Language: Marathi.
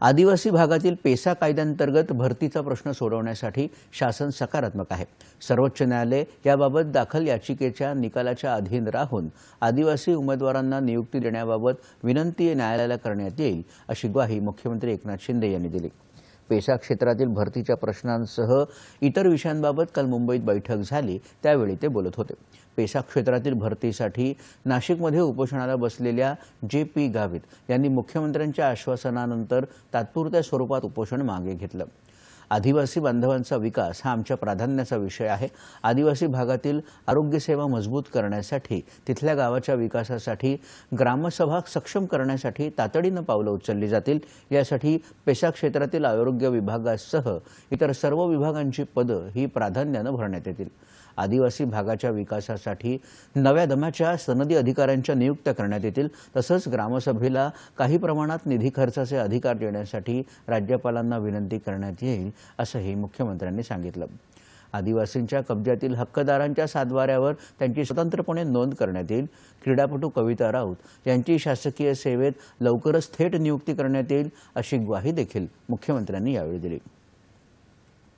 आदिवासी भागातील पेसा कायद्यांतर्गत भरतीचा प्रश्न सोडवण्यासाठी शासन सकारात्मक आहे. सर्वोच्च न्यायालय याबाबत दाखल याचिकेच्या निकालाच्या अधीन राहून आदिवासी उमेदवारांना नियुक्ती देण्याबाबत विनंती न्यायालयाला करण्यात येईल अशी ग्वाही मुख्यमंत्री एकनाथ शिंदे यांनी दिली. पेसा क्षेत्रातील भरतीच्या प्रश्नांसह इतर विषयांबाबत काल मुंबईत बैठक झाली. त्यावेळी ते बोलत होते. पेसा क्षेत्रातील भरतीसाठी नाशिकमध्ये उपोषणाला बसलेल्या जे पी गावित यांनी मुख्यमंत्र्यांच्या आश्वासनानंतर तात्पुरत्या स्वरूपात उपोषण मागे घेतलं. आदिवासी बांधवांचा विकास हा आमच्या प्राधान्याचा विषय आहे. आदिवासी भागातील आरोग्यसेवा मजबूत करण्यासाठी तिथल्या गावाच्या विकासासाठी ग्रामसभा सक्षम करण्यासाठी तातडीनं पावलं उचलली जातील. यासाठी पेशा क्षेत्रातील आरोग्य विभागासह इतर सर्व विभागांची पदं ही प्राधान्यानं भरण्यात येतील. आदिवासी भागाच्या विकासासाठी नव्या दमाच्या सनदी अधिकाऱ्यांच्या नियुक्त्या करण्यात येतील. तसंच ग्रामसभेला काही प्रमाणात निधी खर्चाचे अधिकार देण्यासाठी राज्यपालांना विनंती करण्यात येईल असंही मुख्यमंत्र्यांनी सांगितलं. आदिवासींच्या कब्जातील हक्कदारांच्या सातबाऱ्यावर त्यांची स्वतंत्रपणे नोंद करण्यात येईल. क्रीडापटू कविता राऊत यांची शासकीय सेवेत लवकरच थेट नियुक्ती करण्यात येईल अशी ग्वाही देखील मुख्यमंत्र्यांनी यावेळी दिली.